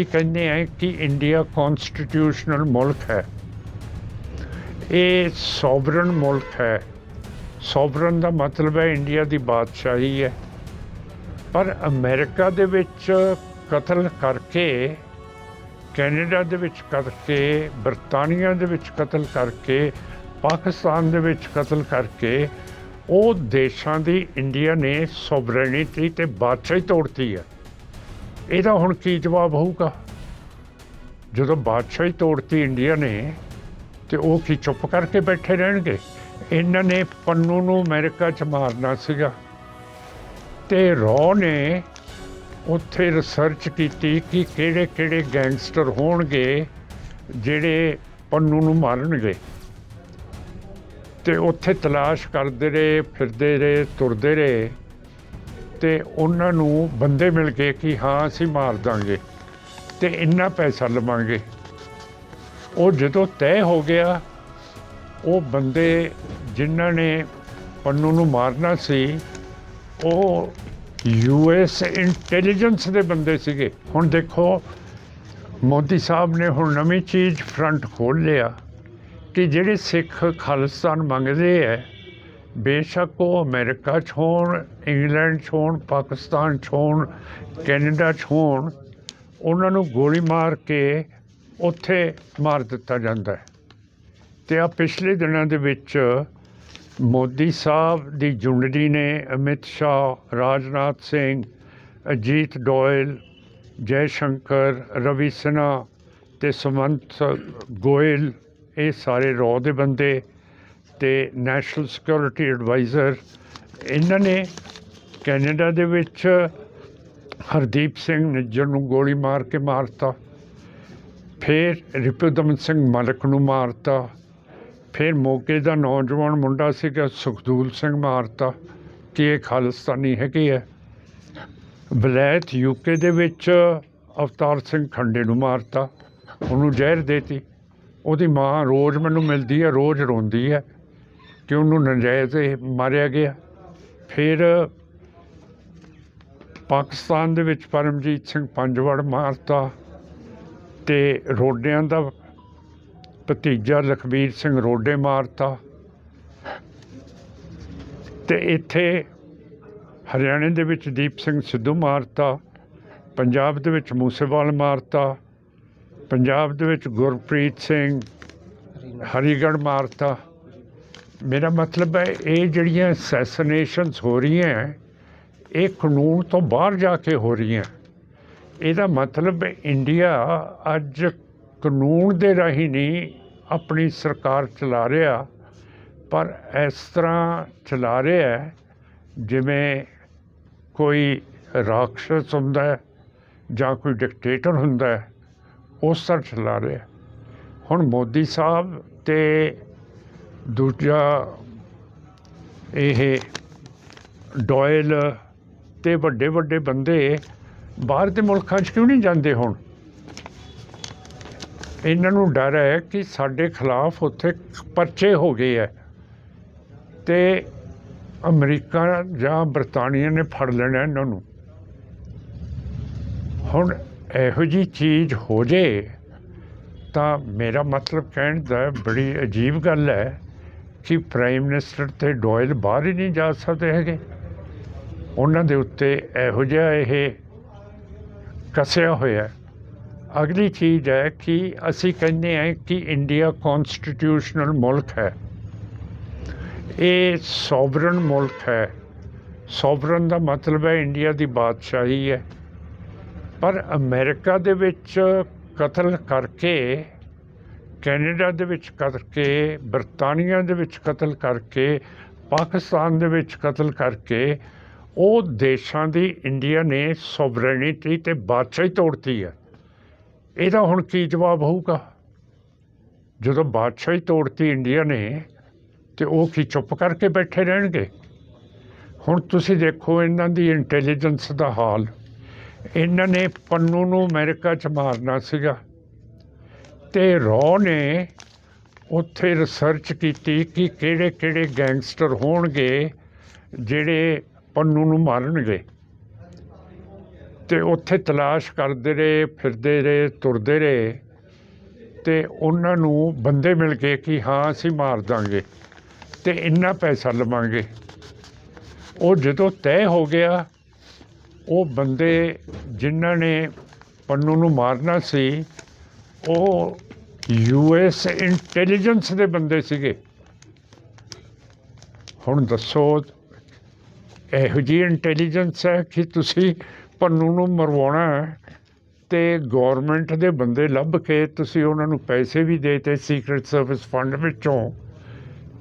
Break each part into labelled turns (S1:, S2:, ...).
S1: ਅਸੀਂ ਕਹਿੰਦੇ ਹਾਂ ਕਿ ਇੰਡੀਆ ਕਨਸਟੀਟਿਊਸ਼ਨਲ ਮੁਲਕ ਹੈ। ਇਹ ਸੋਵਰਨ ਮੁਲਕ ਹੈ। ਸੋਵਰਨ ਦਾ ਮਤਲਬ ਹੈ ਇੰਡੀਆ ਦੀ ਬਾਦਸ਼ਾਹੀ ਹੈ। ਪਰ ਅਮਰੀਕਾ ਦੇ ਵਿੱਚ ਕਤਲ ਕਰਕੇ, ਕੈਨੇਡਾ ਦੇ ਵਿੱਚ ਕਰਕੇ, ਬਰਤਾਨੀਆ ਦੇ ਵਿੱਚ ਕਤਲ ਕਰਕੇ, ਪਾਕਿਸਤਾਨ ਦੇ ਵਿੱਚ ਕਤਲ ਕਰਕੇ, ਉਹ ਦੇਸ਼ਾਂ ਦੀ ਇੰਡੀਆ ਨੇ ਸੋਵਰੈਨਿਟੀ ਤੇ ਬਾਦਸ਼ਾਹੀ ਤੋੜਤੀ ਹੈ। ਇਹਦਾ ਹੁਣ ਕੀ ਜਵਾਬ ਹੋਊਗਾ? ਜਦੋਂ ਬਾਦਸ਼ਾਹੀ ਤੋੜਤੀ ਇੰਡੀਆ ਨੇ, ਤੇ ਉਹ ਕੀ ਚੁੱਪ ਕਰਕੇ ਬੈਠੇ ਰਹਿਣਗੇ? ਇਹਨਾਂ ਨੇ ਪੰਨੂ ਨੂੰ ਅਮਰੀਕਾ 'ਚ ਮਾਰਨਾ ਸੀਗਾ। ਤੇ ਰੋ ਨੇ ਉੱਥੇ ਰਿਸਰਚ ਕੀਤੀ ਕਿ ਕਿਹੜੇ ਕਿਹੜੇ ਗੈਂਗਸਟਰ ਹੋਣਗੇ ਜਿਹੜੇ ਪੰਨੂ ਨੂੰ ਮਾਰਨਗੇ। ਤੇ ਉੱਥੇ ਤਲਾਸ਼ ਕਰਦੇ ਰਹੇ, ਫਿਰਦੇ ਰਹੇ, ਤੁਰਦੇ ਰਹੇ। ਤੇ ਉਹਨਾਂ ਨੂੰ ਬੰਦੇ ਮਿਲ ਗਏ ਕਿ ਹਾਂ, ਅਸੀਂ ਮਾਰ ਦਾਂਗੇ ਤੇ ਇੰਨਾ ਪੈਸਾ ਲਵਾਂਗੇ। ਉਹ ਜਦੋਂ ਤੈਅ ਹੋ ਗਿਆ, ਉਹ ਬੰਦੇ ਜਿਨ੍ਹਾਂ ਨੇ ਪੰਨੂ ਨੂੰ ਮਾਰਨਾ ਸੀ, ਉਹ ਯੂਐਸ ਇੰਟੈਲੀਜੈਂਸ ਦੇ ਬੰਦੇ ਸੀਗੇ। ਹੁਣ ਦੇਖੋ, ਮੋਦੀ ਸਾਹਿਬ ਨੇ ਹੁਣ ਨਵੀਂ ਚੀਜ਼ ਫਰੰਟ ਖੋਲ ਲਿਆ ਕਿ ਜਿਹੜੇ ਸਿੱਖ ਖਾਲਿਸਤਾਨ ਮੰਗਦੇ ਐ ਬੇਸ਼ੱਕ ਉਹ ਅਮਰੀਕਾ 'ਚ ਹੋਣ, ਇੰਗਲੈਂਡ 'ਚ ਹੋਣ, ਪਾਕਿਸਤਾਨ 'ਚ ਹੋਣ, ਕੈਨੇਡਾ 'ਚ ਹੋਣ, ਉਹਨਾਂ ਨੂੰ ਗੋਲੀ ਮਾਰ ਕੇ ਉੱਥੇ ਮਾਰ ਦਿੱਤਾ ਜਾਂਦਾ ਹੈ। ਤੇ ਆ ਪਿਛਲੇ ਦਿਨਾਂ ਦੇ ਵਿੱਚ ਮੋਦੀ ਸਾਹਿਬ ਦੀ ਜੁੰਡੜੀ ਨੇ ਅਮਿਤ ਸ਼ਾਹ, ਰਾਜਨਾਥ ਸਿੰਘ, ਅਜੀਤ ਡੋਇਲ ਜੈ ਸ਼ੰਕਰ ਰਵੀ ਸਿਨਹਾ ਤੇ ਸੁਮੰਤ ਗੋਇਲ, ਇਹ ਸਾਰੇ ਰੋ ਦੇ ਬੰਦੇ ਅਤੇ ਨੈਸ਼ਨਲ ਸਿਕਿਉਰਿਟੀ ਐਡਵਾਈਜ਼ਰ, ਇਹਨਾਂ ਨੇ ਕੈਨੇਡਾ ਦੇ ਵਿੱਚ ਹਰਦੀਪ ਸਿੰਘ ਨਿੱਜਰ ਨੂੰ ਗੋਲੀ ਮਾਰ ਕੇ ਮਾਰਤਾ, ਫਿਰ ਰਿਪੁਦਮਨ ਸਿੰਘ ਮਲਕ ਨੂੰ ਮਾਰਤਾ, ਫਿਰ ਮੋਗੇ ਦਾ ਨੌਜਵਾਨ ਮੁੰਡਾ ਸੀਗਾ ਸੁਖਦੂਲ ਸਿੰਘ ਮਾਰਤਾ ਕਿ ਇਹ ਖਾਲਿਸਤਾਨੀ ਹੈਗੇ ਹੈ ਵਲੈਤ ਯੂਕੇ ਦੇ ਵਿੱਚ ਅਵਤਾਰ ਸਿੰਘ ਖੰਡੇ ਨੂੰ ਮਾਰਤਾ, ਉਹਨੂੰ ਜ਼ਹਿਰ ਦੇਤੀ। ਉਹਦੀ ਮਾਂ ਰੋਜ਼ ਮੈਨੂੰ ਮਿਲਦੀ ਹੈ, ਰੋਜ਼ ਰੋਂਦੀ ਹੈ। ਕਿ ਉਹਨੂੰ ਨਜਾਇਜ਼ ਮਾਰਿਆ ਗਿਆ। ਫਿਰ ਪਾਕਿਸਤਾਨ ਦੇ ਵਿੱਚ ਪਰਮਜੀਤ ਸਿੰਘ ਪੰਜਵੜ ਮਾਰਤਾ ਤੇ ਰੋਡਿਆਂ ਦਾ ਭਤੀਜਾ ਲਖਬੀਰ ਸਿੰਘ ਰੋਡੇ ਮਾਰਤਾ। ਤੇ ਇੱਥੇ ਹਰਿਆਣੇ ਦੇ ਵਿੱਚ ਦੀਪ ਸਿੰਘ ਸਿੱਧੂ ਮਾਰਤਾ, ਪੰਜਾਬ ਦੇ ਵਿੱਚ ਮੂਸੇਵਾਲ ਮਾਰਤਾ, ਪੰਜਾਬ ਦੇ ਵਿੱਚ ਗੁਰਪ੍ਰੀਤ ਸਿੰਘ ਹਰੀਗੜ੍ਹ ਮਾਰਤਾ। ਮੇਰਾ ਮਤਲਬ ਹੈ, ਇਹ ਜਿਹੜੀਆਂ ਅਸੈਸੀਨੇਸ਼ਨਸ ਹੋ ਰਹੀਆਂ ਇਹ ਕਾਨੂੰਨ ਤੋਂ ਬਾਹਰ ਜਾ ਕੇ ਹੋ ਰਹੀਆਂ ਇਹਦਾ ਮਤਲਬ ਇੰਡੀਆ ਅੱਜ ਕਾਨੂੰਨ ਦੇ ਰਾਹੀਂ ਨਹੀਂ, ਆਪਣੀ ਸਰਕਾਰ ਚਲਾ ਰਿਹਾ, ਪਰ ਇਸ ਤਰ੍ਹਾਂ ਚਲਾ ਰਿਹਾ ਜਿਵੇਂ ਕੋਈ ਰਾਖਸ਼ ਹੁੰਦਾ ਜਾਂ ਕੋਈ ਡਿਕਟੇਟਰ ਹੁੰਦਾ ਉਸ ਤਰ੍ਹਾਂ ਚਲਾ ਰਿਹਾ ਹੁਣ ਮੋਦੀ ਸਾਹਿਬ ਤੇ ਦੂਜਾ ਇਹ ਡੋਇਲ ਤੇ ਵੱਡੇ ਵੱਡੇ ਬੰਦੇ ਬਾਹਰ ਦੇ ਮੁਲਕਾਂ 'ਚ ਕਿਉਂ ਨਹੀਂ ਜਾਂਦੇ ਹੁਣ? ਇਹਨਾਂ ਨੂੰ ਡਰ ਹੈ ਕਿ ਸਾਡੇ ਖਿਲਾਫ ਉੱਥੇ ਪਰਚੇ ਹੋ ਗਏ ਹੈ ਤੇ ਅਮਰੀਕਾ ਜਾਂ ਬਰਤਾਨੀਆ ਨੇ ਫੜ ਲੈਣਾ ਇਹਨਾਂ ਨੂੰ। ਹੁਣ ਇਹੋ ਜੀ ਚੀਜ਼ ਹੋ ਜੇ ਤਾਂ ਮੇਰਾ ਮਤਲਬ ਕਹਿਣ ਦਾ ਬੜੀ ਅਜੀਬ ਗੱਲ ਹੈ ਕਿ ਪ੍ਰਾਈਮ ਮਿਨਿਸਟਰ ਤੇ ਡੋਇਲ ਬਾਹਰ ਹੀ ਨਹੀਂ ਜਾ ਸਕਦੇ ਹੈਗੇ। ਉਹਨਾਂ ਦੇ ਉੱਤੇ ਇਹੋ ਜਿਹਾ ਇਹ ਕਸਿਆ ਹੋਇਆ ਅਗਲੀ ਚੀਜ਼ ਹੈ ਕਿ ਅਸੀਂ ਕਹਿੰਦੇ ਹਾਂ ਕਿ ਇੰਡੀਆ ਕਨਸਟੀਟਿਊਸ਼ਨਲ ਮੁਲਕ ਹੈ। ਇਹ ਸੋਵਰਨ ਮੁਲਕ ਹੈ। ਸੋਵਰਨ ਦਾ ਮਤਲਬ ਹੈ ਇੰਡੀਆ ਦੀ ਬਾਦਸ਼ਾਹੀ ਹੈ। ਪਰ ਅਮਰੀਕਾ ਦੇ ਵਿੱਚ ਕਤਲ ਕਰਕੇ ਕੈਨੇਡਾ ਦੇ ਵਿੱਚ ਕਰਕੇ, ਬਰਤਾਨੀਆ ਦੇ ਵਿੱਚ ਕਤਲ ਕਰਕੇ, ਪਾਕਿਸਤਾਨ ਦੇ ਵਿੱਚ ਕਤਲ ਕਰਕੇ, ਉਹ ਦੇਸ਼ਾਂ ਦੀ ਇੰਡੀਆ ਨੇ ਸੋਵਰੈਨਿਟੀ ਤੇ ਬਾਦਸ਼ਾਹੀ ਤੋੜਤੀ ਹੈ। ਇਹਦਾ ਹੁਣ ਕੀ ਜਵਾਬ ਹੋਊਗਾ? ਜਦੋਂ ਬਾਦਸ਼ਾਹੀ ਤੋੜਤੀ ਇੰਡੀਆ ਨੇ, ਤੇ ਉਹ ਕੀ ਚੁੱਪ ਕਰਕੇ ਬੈਠੇ ਰਹਿਣਗੇ? ਹੁਣ ਤੁਸੀਂ ਦੇਖੋ ਇਹਨਾਂ ਦੀ ਇੰਟੈਲੀਜੈਂਸ ਦਾ ਹਾਲ। ਇਹਨਾਂ ਨੇ ਪੰਨੂ ਨੂੰ ਅਮਰੀਕਾ 'ਚ ਮਾਰਨਾ ਸੀਗਾ। ਤੇ ਰੋ ਨੇ ਉੱਥੇ ਰਿਸਰਚ ਕੀਤੀ ਕਿ ਕਿਹੜੇ ਕਿਹੜੇ ਗੈਂਗਸਟਰ ਹੋਣਗੇ ਜਿਹੜੇ ਪੰਨੂ ਨੂੰ ਮਾਰਨਗੇ। ਤੇ ਉੱਥੇ ਤਲਾਸ਼ ਕਰਦੇ ਰਹੇ, ਫਿਰਦੇ ਰਹੇ, ਤੁਰਦੇ ਰਹੇ ਤੇ ਉਹਨਾਂ ਨੂੰ ਬੰਦੇ ਮਿਲ ਗਏ ਕਿ ਹਾਂ, ਅਸੀਂ ਮਾਰ ਦਾਂਗੇ ਤੇ ਇੰਨਾ ਪੈਸਾ ਲਵਾਂਗੇ। ਉਹ ਜਦੋਂ ਤੈਅ ਹੋ ਗਿਆ, ਉਹ ਬੰਦੇ ਜਿਨ੍ਹਾਂ ਨੇ ਪੰਨੂ ਨੂੰ ਮਾਰਨਾ ਸੀ ਉਹ ਯੂਐਸ ਇੰਟੈਲੀਜੈਂਸ ਦੇ ਬੰਦੇ ਸੀਗੇ। ਹੁਣ ਦੱਸੋ, ਇਹੋ ਜਿਹੀ ਇੰਟੈਲੀਜੈਂਸ ਹੈ ਕਿ ਤੁਸੀਂ ਪੰਨੂ ਨੂੰ ਮਰਵਾਉਣਾ ਹੈ ਤੇ ਗਵਰਨਮੈਂਟ ਦੇ ਬੰਦੇ ਲੱਭ ਕੇ ਤੁਸੀਂ ਉਹਨਾਂ ਨੂੰ ਪੈਸੇ ਵੀ ਦੇਤੇ ਸੀਕ੍ਰੀਟ ਸਰਵਿਸ ਫੰਡ ਵਿੱਚੋਂ।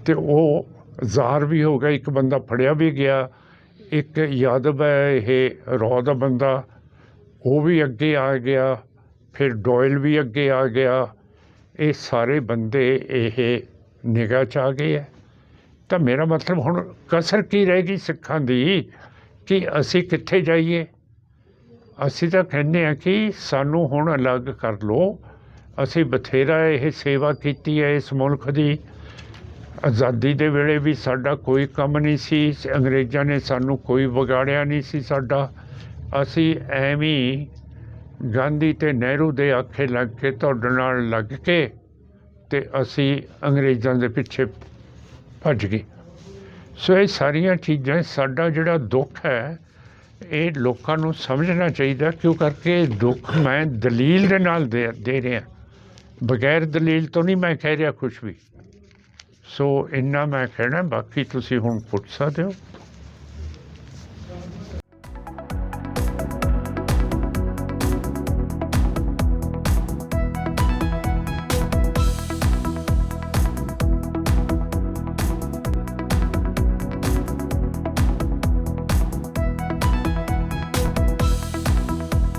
S1: ਤੇ ਉਹ ਜ਼ਾਹਰ ਵੀ ਹੋ ਗਿਆ, ਇੱਕ ਬੰਦਾ ਫੜਿਆ ਵੀ ਗਿਆ, ਇੱਕ ਯਾਦਵ ਹੈ ਇਹ, ਰੌ ਦਾ ਬੰਦਾ, ਉਹ ਵੀ ਅੱਗੇ ਆ ਗਿਆ। ਫਿਰ ਡੋਇਲ ਵੀ ਅੱਗੇ ਆ ਗਿਆ। ਇਹ ਸਾਰੇ ਬੰਦੇ ਇਹ ਨਿਗਾਹ ਚ ਆ ਗਏ ਹੈ ਤਾਂ ਮੇਰਾ ਮਤਲਬ ਹੁਣ ਕਸਰ ਕੀ ਰਹਿ ਗਈ ਸਿੱਖਾਂ ਦੀ ਕਿ ਅਸੀਂ ਕਿੱਥੇ ਜਾਈਏ? ਅਸੀਂ ਤਾਂ ਕਹਿੰਦੇ ਆ ਕਿ ਸਾਨੂੰ ਹੁਣ ਅਲੱਗ ਕਰ ਲਓ। ਅਸੀਂ ਬਥੇਰਾ ਇਹ ਸੇਵਾ ਕੀਤੀ ਹੈ ਇਸ ਮੁਲਕ ਦੀ। ਆਜ਼ਾਦੀ ਦੇ ਵੇਲੇ ਵੀ ਸਾਡਾ ਕੋਈ ਕੰਮ ਨਹੀਂ ਸੀ। ਅੰਗਰੇਜ਼ਾਂ ਨੇ ਸਾਨੂੰ ਕੋਈ ਵਿਗਾੜਿਆ ਨਹੀਂ ਸੀ ਸਾਡਾ। ਅਸੀਂ ਐਵੇਂ ਗਾਂਧੀ ਅਤੇ ਨਹਿਰੂ ਦੇ ਆਖੇ ਲੱਗ ਕੇ ਤੁਹਾਡੇ ਨਾਲ ਲੱਗ ਕੇ ਅਤੇ ਅਸੀਂ ਅੰਗਰੇਜ਼ਾਂ ਦੇ ਪਿੱਛੇ ਭੱਜ ਗਏ। ਸੋ ਇਹ ਸਾਰੀਆਂ ਚੀਜ਼ਾਂ, ਸਾਡਾ ਜਿਹੜਾ ਦੁੱਖ ਹੈ, ਇਹ ਲੋਕਾਂ ਨੂੰ ਸਮਝਣਾ ਚਾਹੀਦਾ, ਕਿਉਂ ਕਰਕੇ ਦੁੱਖ ਮੈਂ ਦਲੀਲ ਦੇ ਨਾਲ ਦੇ ਦੇ ਰਿਹਾ। ਬਗੈਰ ਦਲੀਲ ਤੋਂ ਨਹੀਂ ਮੈਂ ਕਹਿ ਰਿਹਾ ਕੁਝ ਵੀ। ਸੋ ਇੰਨਾ ਮੈਂ ਕਹਿਣਾ, ਬਾਕੀ ਤੁਸੀਂ ਹੁਣ ਪੁੱਛ ਸਕਦੇ ਹੋ।